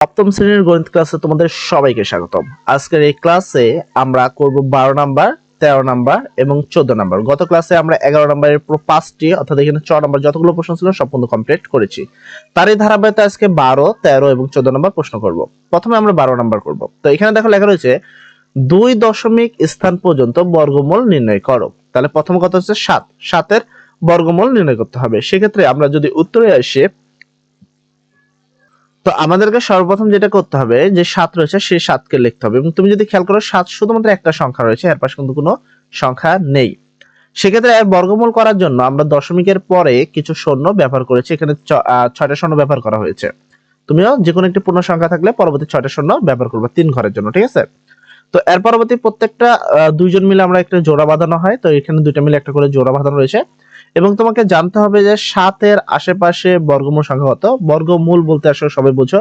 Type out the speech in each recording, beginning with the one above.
সপ্তম শ্রেণির গণিত ক্লাসে তোমাদের সবাইকে স্বাগতম। আজকের এই ক্লাসে আমরা করব বারো নাম্বার, তেরো নাম্বার এবং চোদ্দ নাম্বার। গত ক্লাসে আমরা এগারো নাম্বারের পুরো পাঁচটি, অর্থাৎ এখানে ছ নাম্বার যতগুলো প্রশ্ন ছিল সম্পূর্ণ কমপ্লিট করেছি। তারই ধারাবাহিকতা আজকে বারো, তেরো এবং চোদ্দ নাম্বার প্রশ্ন করব। প্রথমে আমরা বারো নাম্বার করব। তো এখানে দেখো লেখা রয়েছে, দুই দশমিক স্থান পর্যন্ত বর্গমূল নির্ণয় করো। তাহলে প্রথম কথা হচ্ছে সাত। সাতের বর্গমূল নির্ণয় করতে হবে। সেক্ষেত্রে আমরা যদি উত্তরে আসি তো আমাদেরকে সর্বপ্রথম যেটা করতে হবে, যে সাত রয়েছে, সেই সাতকে লিখতে হবে। এবং তুমি যদি খেয়াল করো, সাত শুধুমাত্র একটা সংখ্যা রয়েছে, এর পাশে কিন্তু কোনো সংখ্যা নেই। সেক্ষেত্রে এর বর্গমূল করার জন্য আমরা দশমিকের পরে কিছু শূন্য ব্যবহার করেছি। এখানে ছয়টা শূন্য ব্যবহার করা হয়েছে। তুমিও যে কোনো একটি পূর্ণ সংখ্যা থাকলে পরবর্তী ছয়টা শূন্য ব্যবহার করবে তিন ঘরের জন্য, ঠিক আছে? তো এর পরবর্তী প্রত্যেকটা দুইজন মিলে আমরা একটা জোড়া বাঁধানো হয়। তো এখানে দুইটা মিলে একটা করে জোড়া বাঁধানো রয়েছে। এবং তোমাকে জানতে হবে যে সাতের আশেপাশে বর্গমূল সংখ্যা কত? বর্গমূল বলতে আসলে সবাই বুঝো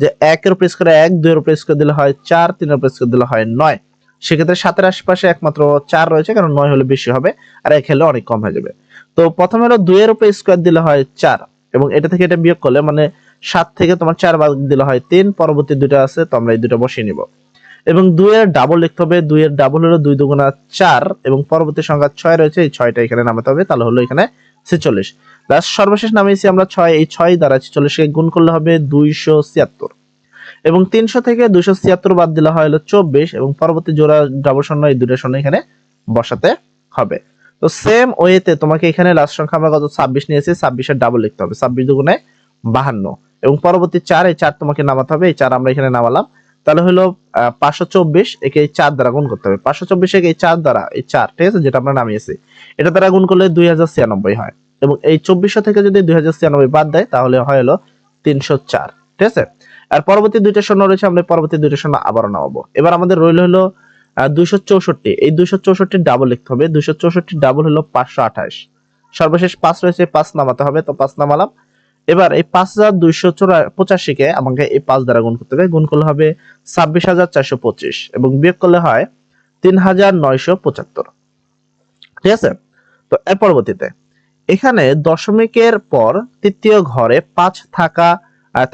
যে একের উপর স্কোয়ার এক, দুইয়ের উপর স্কোয়ার দিলে হয় চার, তিনের উপর স্কোয়ার দিলে হয় নয়। সেক্ষেত্রে সাতের আশেপাশে একমাত্র চার রয়েছে, কারণ নয় হলে বেশি হবে আর এক হলে অনেক কম হয়ে যাবে। তো প্রথমে হলো দুইয়ের উপর স্কোয়ার দিলে হয় চার এবং এটা থেকে এটা বিয়োগ করলে মানে সাত থেকে তোমার চার বাদ দিলে হয় তিন, পরবর্তী দুটো আছে, তো আমরা এই দুটো বসিয়ে নিব। এবং দুইয়ের ডাবল লিখতে হবে, দুইয়ের ডাবল হলো দুই দুগুণা চার এবং পরবর্তী সংখ্যা ছয় রয়েছে, এই ছয়টা এখানে নামাতে হবে, তাহলে হলো এখানে ছেচল্লিশ। লাস্ট সর্বশেষ নামিয়েছি আমরা ছয়, এই ছয় দ্বারা ছেচল্লিশকে গুণ করলে হবে দুইশো ছিয়াত্তর। এবং তিনশো থেকে দুইশো ছিয়াত্তর বাদ দিলে হয় হলো চব্বিশ, এবং পরবর্তী জোড়া ডাবল শূন্য, এই দুটো শূন্য এখানে বসাতে হবে। তো সেম ওয়েতে তোমাকে এখানে লাস্ট সংখ্যা আমরা কত? ছাব্বিশ নিয়েছি, ছাব্বিশের ডাবল লিখতে হবে, ছাব্বিশ দুগুণে বাহান্ন। এবং পরবর্তী চার, এই চার তোমাকে নামাতে হবে, এই চার আমরা এখানে নামালাম। তাহলে হলো পাঁচশো চব্বিশ একে চার দ্বারা গুণ করতে হবে। পাঁচশো চব্বিশ এই চার দ্বারা, এই চার, ঠিক আছে, যেটা আমরা নামিয়েছি, এটা দ্বারা গুণ করলে দুই হাজার ছিয়ানব্বই হয়। এবং এই চব্বিশশো থেকে যদি দুই হাজার ছিয়ানব্বই বাদ দেয়, তাহলে হয় হলো তিনশো চার, ঠিক আছে? আর পরবর্তী দুইটা শূন্য রয়েছে, আমরা পরবর্তী দুইটা শূন্য আবারও নামাবো। এবার আমাদের রইল হলো দুইশো চৌষট্টি। এই দুইশো চৌষট্টি ডাবল লিখতে হবে। দুইশো চৌষট্টি ডাবল হলো পাঁচশো আঠাশ। সর্বশেষ পাঁচ রয়েছে, পাঁচ নামাতে হবে। তো পাঁচ নামালাম। এবার এই পাঁচ হাজার দুইশো পঁচাশিকে আমাকে এই পাঁচ দ্বারা গুণ করতে হবে। গুণ করলে হবে ছাব্বিশ হাজার চারশো পঁচিশ এবং বিয়োগ করলে হয় তিন হাজার নয়শো পঁচাত্তর। ঠিক আছে? তো এর পরবর্তীতে, এখানে দশমিকের পর তৃতীয় ঘরে পাঁচ থাকা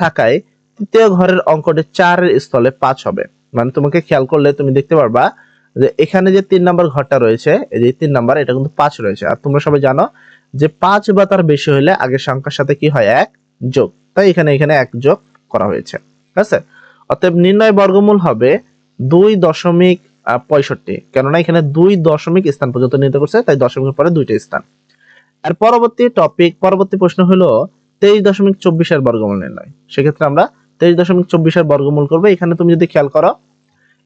থাকায় তৃতীয় ঘরের অঙ্কটি চারের স্থলে পাঁচ হবে। মানে তোমাকে খেয়াল করলে তুমি দেখতে পারবা যে এখানে যে তিন নাম্বার ঘরটা রয়েছে, এই যে তিন নাম্বার, এটা কিন্তু পাঁচ রয়েছে। আর তোমরা সবাই জানো যে পাঁচ বা তার বেশি হলে আগের সংখ্যার সাথে কি হয়? এক যোগ। তাই এখানে এখানে এক যোগ করা হয়েছে। ঠিক আছে? অতএব নির্ণয় বর্গমূল হবে দুই দশমিক পঁয়ষট্টি। কেননা এখানে দুই দশমিক স্থান পর্যন্ত নির্ণয় করছে, তাই দশমিকের পরে দুইটা স্থান। আর পরবর্তী টপিক পরবর্তী প্রশ্ন হলো তেইশ দশমিক চব্বিশের বর্গমূল নির্ণয়। সেক্ষেত্রে আমরা তেইশ দশমিক চব্বিশের বর্গমূল করব। এখানে তুমি যদি খেয়াল করো,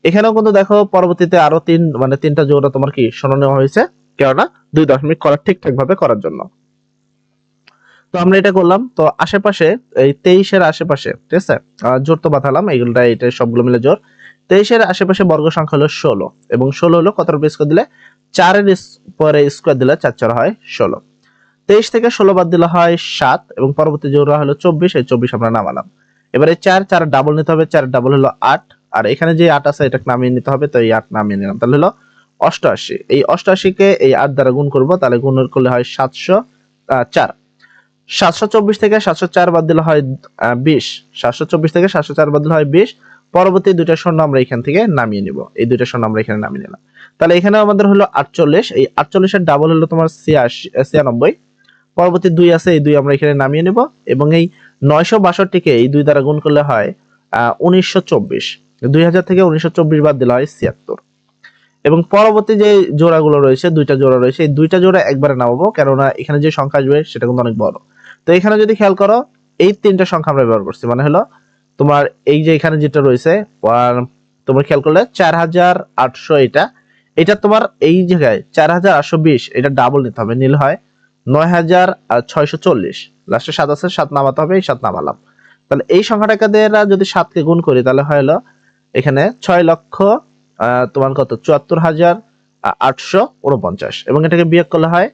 এখানেও কিন্তু দেখো পরবর্তীতে আরও তিন মানে তিনটা জোড়া তোমার কি শোনা নেওয়া হয়েছে। কেননা দুই দশমিক করার ঠিকঠাক ভাবে করার জন্য। তো আমরা এটা করলাম। তো আশেপাশে, এই তেইশের আশেপাশে, ঠিক আছে? জোর তো বাঁধালাম এইগুলোটা এটা সবগুলো মিলে জোর। তেইশের আশেপাশে বর্গ সংখ্যা হলো ষোলো, এবং ষোলো হলো কত রুপি স্কোয়ার দিলে? চারের পরে স্কোয়ার দিলে চার চার হয় ষোলো। তেইশ থেকে ষোলো বাদ দিলে হয় সাত, এবং পরবর্তী জোড়া হলো চব্বিশ, এই চব্বিশ আমরা নামালাম। এবারে চার চার ডাবল নিতে হবে, চার ডাবল হলো আট, আর এখানে যে আট আছে, এটাকে নামিয়ে নিতে হবে, তো এই আট নামিয়ে নিলাম। তাহলে হলো অষ্টআশি এই অষ্টআশিকে এই আট দ্বারা গুণ করব, তাহলে গুণ করলে হয় সাতশো চার। সাতশো চব্বিশ থেকে সাতশো চার বাদ দিলে হয় বিশ। সাতশো চব্বিশ থেকে সাতশো চার বাদ দিলে হয় বিশ। পরবর্তী দুইটা শূন্য আমরা এখান থেকে নামিয়ে নিব। এই দুইটা শূন্য আমরা এখানে নামিয়ে নিলাম। তাহলে এখানে আমাদের হলো আটচল্লিশ। এই আটচল্লিশের ডাবল হলো তোমার ছিয়াশি ছিয়ানব্বই। পরবর্তী দুই আছে, এই দুই আমরা এখানে নামিয়ে নিব। এবং এই নয়শো বাষট্টিকে এই দুই দ্বারা গুণ করলে হয় উনিশশো চব্বিশ। দুই হাজার থেকে উনিশশো চব্বিশ বাদ দিলে হয় ছিয়াত্তর। এবং পরবর্তী যে জোড়াগুলো রয়েছে, দুইটা জোড়া রয়েছে, এই দুইটা জোড়া একবারে নামাবো, কেননা এখানে যে সংখ্যা আসবে সেটা কিন্তু অনেক বড়। তো এখানে যদি খেয়াল করো, এই তিনটা সংখ্যা আমরা ব্যবহার করছি। মানে হলো, তোমার এই যে এখানে যেটা রয়েছে তোমার খেয়াল করলে চার হাজার আটশো এটা। এটা তোমার এই জায়গায় চার হাজার আটশো বিশ, এটা ডাবল নিতে হবে, নীল হয় নয় হাজার ছয়শো চল্লিশ। লাস্টে সাত আছে, সাত নামাতে হবে, এই সাত নামালাম। তাহলে এই সংখ্যাটাকে যদি সাতকে গুণ করি, তাহলে হয় এখানে ছয় লক্ষ তোমার কত? চুয়াত্তর হাজার আটশো উনপঞ্চাশ। এবং এটাকে বিয়োগ করলে হয়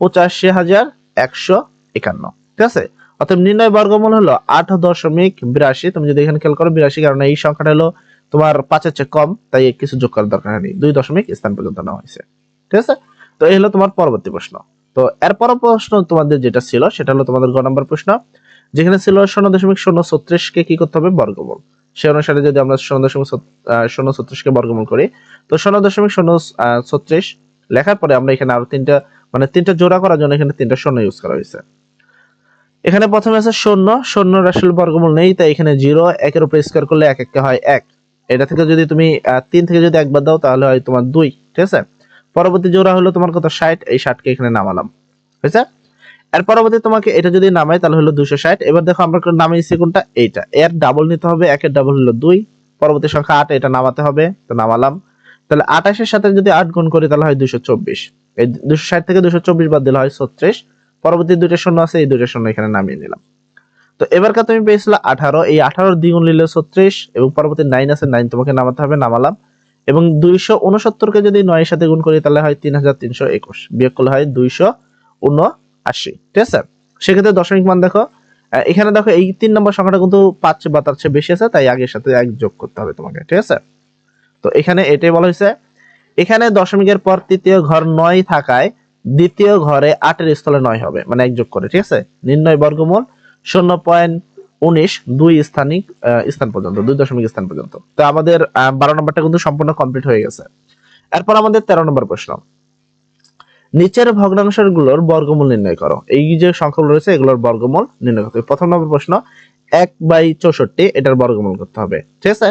পঁচাশি হাজার, একশো একান্ন। ঠিক আছে? অর্থাৎ নির্ণয় বর্গমূল হলো আট দশমিক বিরাশি। তুমি যদি এখানে খেয়াল করো, বিরাশি কারণ এই সংখ্যাটা হলো তোমার পাঁচের চেয়ে কম, তাই কিছু যোগ করার দরকার নেই দুই দশমিক স্থান পর্যন্ত নেওয়া হয়েছে। ঠিক আছে? তো এই হলো তোমার পরবর্তী প্রশ্ন। তো এরপর প্রশ্ন তোমাদের যেটা ছিল, সেটা হলো তোমাদের গ নম্বর প্রশ্ন। যেখানে ছিল শূন্য দশমিক শূন্য ছত্রিশ কে কি করতে হবে? বর্গমূল। সে অনুসারে যদি আমরা শূন্য দশমিক শূন্য ছত্রিশকে বর্গমূল করি, তো শূন্য দশমিক শূন্য ছত্রিশ লেখার পরে আমরা এখানে আরও তিনটা মানে তিনটা জোড়া করার জন্য এখানে তিনটা শূন্য ইউজ করা হয়েছে। এখানে প্রথমে আছে শূন্য শূন্য আসলে বর্গমূল নেই, তাই এখানে জিরো একের উপরে স্কোয়ার করলে এক একটা হয় এক। এটা থেকে যদি তুমি তিন থেকে যদি একবার দাও, তাহলে হয় তোমার দুই, ঠিক আছে? পরবর্তী জোড়া হলো তোমার কত? ষাট, এই ষাটকে এখানে নামালাম, হয়েছে? এর পরবর্তী তোমাকে এটা যদি নামাই তাহলে হলো দুশো ষাট। এবার দেখো আমরা নামাইছি কোনটা? এইটা। এর ডাবল নিতে হবে, একের ডাবল হলো দুই। পরবর্তী সংখ্যা আট, এটা নামাতে হবে, তো নামালাম। তাহলে আঠাশের সাথে যদি আট গুণ করি, তাহলে হয় দুশো চব্বিশ। এই দুশো ষাট থেকে দুশো চব্বিশ বাদ দিলে হয় ছত্রিশ। পরবর্তী দুইটা শূন্য আছে, এই দুইটা শূন্য এখানে নামিয়ে নিলাম। তো এবারকার তুমি পেয়েছিলে আঠারো। এই আঠারোর দ্বিগুণ নিলে ছত্রিশ, এবং পরবর্তী নাইন আছে নাইন তোমাকে নামাতে হবে, নামালাম। এবং দুইশো উনসত্তরকে যদি নয়ের সাথে গুণ করি, তাহলে হয় তিন হাজার তিনশো একুশ। বিয়োগ করলে হয় দুইশো উনআশি ঠিক আছে? সেক্ষেত্রে দশমিক মান দেখো। এখানে দেখো এই তিন নম্বর সংখ্যাটা কিন্তু পাঁচ বা তার চেয়ে বেশি আছে, তাই আগের সাথে এক যোগ করতে হবে তোমাকে, ঠিক আছে? তো এখানে এটাই বলা হয়েছে। এখানে দশমিকের পর তৃতীয় ঘর নয় থাকায় দ্বিতীয় ঘরে আটের স্থলে নয় হবে মানে এক যোগ করে, ঠিক আছে? নির্ণয় বর্গমূল শূন্য পয়েন্ট উনিশ দুই স্থানিক স্থান পর্যন্ত, দুই দশমিক স্থান পর্যন্ত। তো আমাদের বারো নম্বরটা কিন্তু সম্পূর্ণ কমপ্লিট হয়ে গেছে। এরপর আমাদের তেরো নম্বর প্রশ্ন। নিচের ভগ্নাংশেরগুলোর বর্গমূল নির্ণয় করো। এই যে সংখ্যাগুলো রয়েছে, এগুলোর বর্গমূল নির্ণয় করতে হবে। প্রথম নম্বর প্রশ্ন, এক বাই চৌষট্টি, এটার বর্গমূল করতে হবে। ঠিক আছে?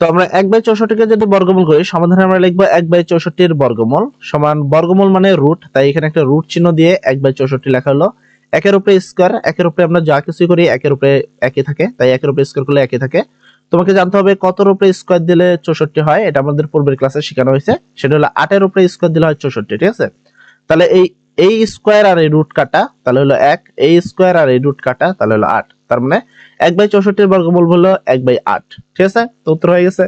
তো আমরা এক বাই চৌষট্টিকে যদি বর্গমূল করি, সমাধানে আমরা লিখব এক বাই চৌষট্টির বর্গমূল সমান বর্গমূল মানে রুট তাই এখানে একটা রুট চিহ্ন দিয়ে এক বাই চৌষট্টি লেখা হলো। একের উপরে স্কোয়ার একের উপরে আমরা যা কিছু করি, একের উপরে একই থাকে। তাই একের উপরে স্কোয়ার করলে একই থাকে। তোমাকে জানতে হবে কতর উপরে স্কোয়ার দিলে চৌষট্টি হয়, এটা আমাদের পূর্বের ক্লাসে শেখানো হয়েছে। সেটা হলো আটের উপরে স্কোয়ার দিলে হয় চৌষট্টি, ঠিক আছে? তাহলে এই এই স্কোয়ার আর এই রুট কাটা, তাহলে হলো এক, এই স্কোয়ার আর এই রুট কাটা, তাহলে হলো আট। তার মানে এক বাই চৌষট্টির বর্গমূল হলো এক বাই আট, ঠিক আছে? তো উত্তর হয়ে গেছে।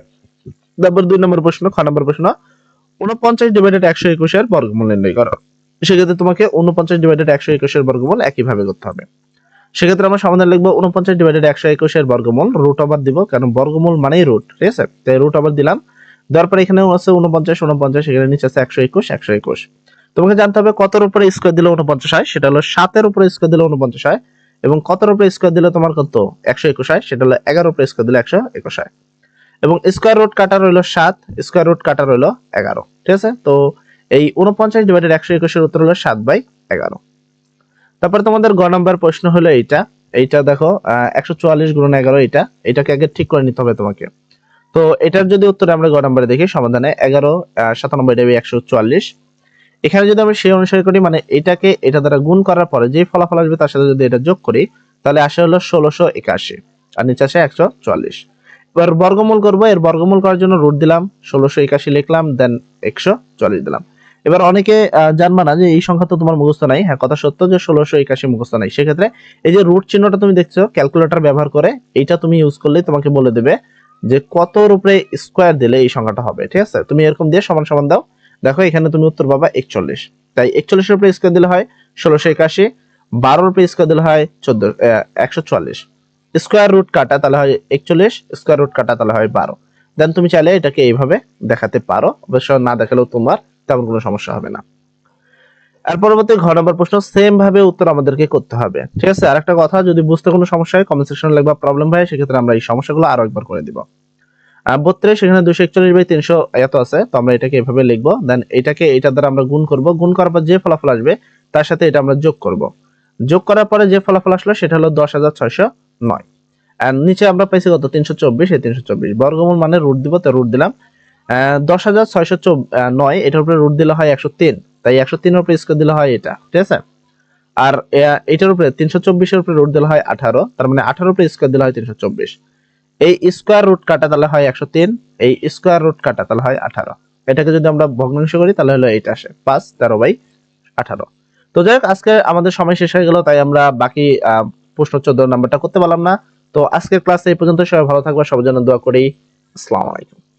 তারপর দুই নম্বর প্রশ্ন, খ নম্বর প্রশ্ন, উনপঞ্চাশ ডিভাইডেড একশো একুশের বর্গমূল নির্ণয় করো। সেক্ষেত্রে তোমাকে উনপঞ্চাশ ডিভাইডেড একশো একুশের বর্গমূল একইভাবে করতে হবে। সেক্ষেত্রে আমরা সমাধান লিখব উনপঞ্চাশ ডিভাইডেড একশো একুশের বর্গমূল রুট ওভার দিব, কারণ বর্গমূল মানেই রুট ঠিক আছে? তাই রুট ওভার দিলাম। দেওয়ার পরে এখানেও আছে উনপঞ্চাশ উনপঞ্চাশ এখানে নিচে আছে একশো একুশ একশো একুশ। তোমাকে জানতে হবে কতর উপরে স্কোয়ার দিলে উনপঞ্চাশ হয়? সেটা হলো সাতের উপরে স্কোয়ার দিলে উনপঞ্চাশ হয়, এবং কতর উপরে স্কোয়ার দিলে তোমার কত? একশো একুশ হয়, সেটা হলো এগারো উপরে স্কোয়ার দিলে একশো একুশ হয়। এবং স্কোয়ার রুট কাটা রইল সাত স্কোয়ার রুট কাটা রইল এগারো, ঠিক আছে? তো এই উনপঞ্চাশ ডিভাইডেড একশো একুশের উত্তর হলো সাত বাই এগারো। তারপরে তোমাদের গ নাম্বার প্রশ্ন হলো এইটা। এইটা দেখো একশো চুয়াল্লিশ গুণ এগারো এটা এটাকে আগে ঠিক করে নিতে হবে তোমাকে। তো এটার যদি উত্তর আমরা গ নাম্বারে দেখি, সমাধানে এগারো সাতানব্বই দেবে একশো চুয়াল্লিশ। এখানে যদি আমরা সেই অনুসারে করি মানে এটাকে এটা দ্বারা গুণ করার পরে যে ফলাফল আসবে তার সাথে যদি এটা যোগ করি, তাহলে আসে হলো ষোলোশো একাশি, আর নিচে আসে একশো চুয়াল্লিশ। এবার বর্গমূল করব, এর বর্গমূল করার জন্য রুট দিলাম, ষোলোশো একাশি লিখলাম দেন একশো চুয়াল্লিশ দিলাম। এবার অনেকে জানবা না যে এই সংখ্যা তো তোমার মুখস্থ নাই। হ্যাঁ কথা সত্য যে ষোলোশো একাশি মুখস্থ নাই। সেক্ষেত্রে এই যে রুট চিহ্নটা তুমি দেখছ ক্যালকুলেটর ব্যবহার করে এইটা তুমি ইউজ করলে তোমাকে বলে দেবে যে কতর উপরে স্কোয়ার দিলে এই সংখ্যাটা হবে, ঠিক আছে? তুমি এরকম দিয়ে সমান সমান দাও। দেখো, এখানে তুমি উত্তর পাবা একচল্লিশ। তাই একচল্লিশের উপরে স্কোয়ার দিলে হয় ষোলোশো একাশি, বারোর উপরে স্কোয়ার দিলে হয় চোদ্দ একশো চুয়াল্লিশ। স্কোয়ার রুট কাটা তাহলে হয় একচল্লিশ স্কোয়ার রুট কাটা তাহলে হয় বারো। দেন তুমি চাইলে এটাকে এইভাবে দেখাতে পারো। অবশ্য না দেখালেও তোমার তেমন কোনো সমস্যা হবে না। আর পরবর্তী ঘ নম্বর প্রশ্ন সেম ভাবে উত্তর আমাদেরকে করতে হবে। ঠিক আছে? আরেকটা কথা, যদি বুঝতে কোনো সমস্যা হয় কমেন্ট সেকশনে লিখবা প্রবলেম হয় সেক্ষেত্রে আমরা এই সমস্যাগুলো আরও একবার করে দিব। দুশো একচল্লিশ বাই তিনশো এত আছে, তো আমরা এটাকে এভাবে দেন এটাকে এটা দ্বারা আমরা গুণ করব। গুণ করার পর যে ফলাফল আসবে, তার সাথে এটা আমরা যোগ করব। যোগ করার পরে যে ফলাফল আসলো, সেটা হলো দশ হাজার ছয়শো নয়। আর নিচে আমরা পাইছি কত? তিনশো চব্বিশ, এই তিনশো চব্বিশ। বর্গমূল মানে রুট দিব, তো রুট দিলাম। দশ হাজার ছয়শো নয়, এটার উপরে রুট দিলে হয় একশো তিন। তাই একশো তিনের উপরে স্কোয়ার দিলে হয় এটা, ঠিক আছে? আর এটার উপরে তিনশো চব্বিশের উপরে রুট দিলে হয় আঠারো, তার মানে আঠারোর উপরে স্কোয়ার দিলে হয় তিনশো চব্বিশ। এই স্কোয়ার রুট কাটা তাহলে হয় একশো তিন, এই স্কোয়ার রুট কাটা তাহলে হয় আঠারো। এটাকে যদি আমরা ভগ্নাংশ করি, তাহলে হলো এইটা আসে, পাঁচ, তেরো বাই আঠারো। তো যাই হোক, আজকে আমাদের সময় শেষ হয়ে গেল, তাই আমরা বাকি প্রশ্ন চোদ্দ নাম্বারটা করতে পারলাম না। তো আজকের ক্লাসে এই পর্যন্ত, সবাই ভালো থাকবে, সবার জন্য দোয়া করি। আসসালামু আলাইকুম।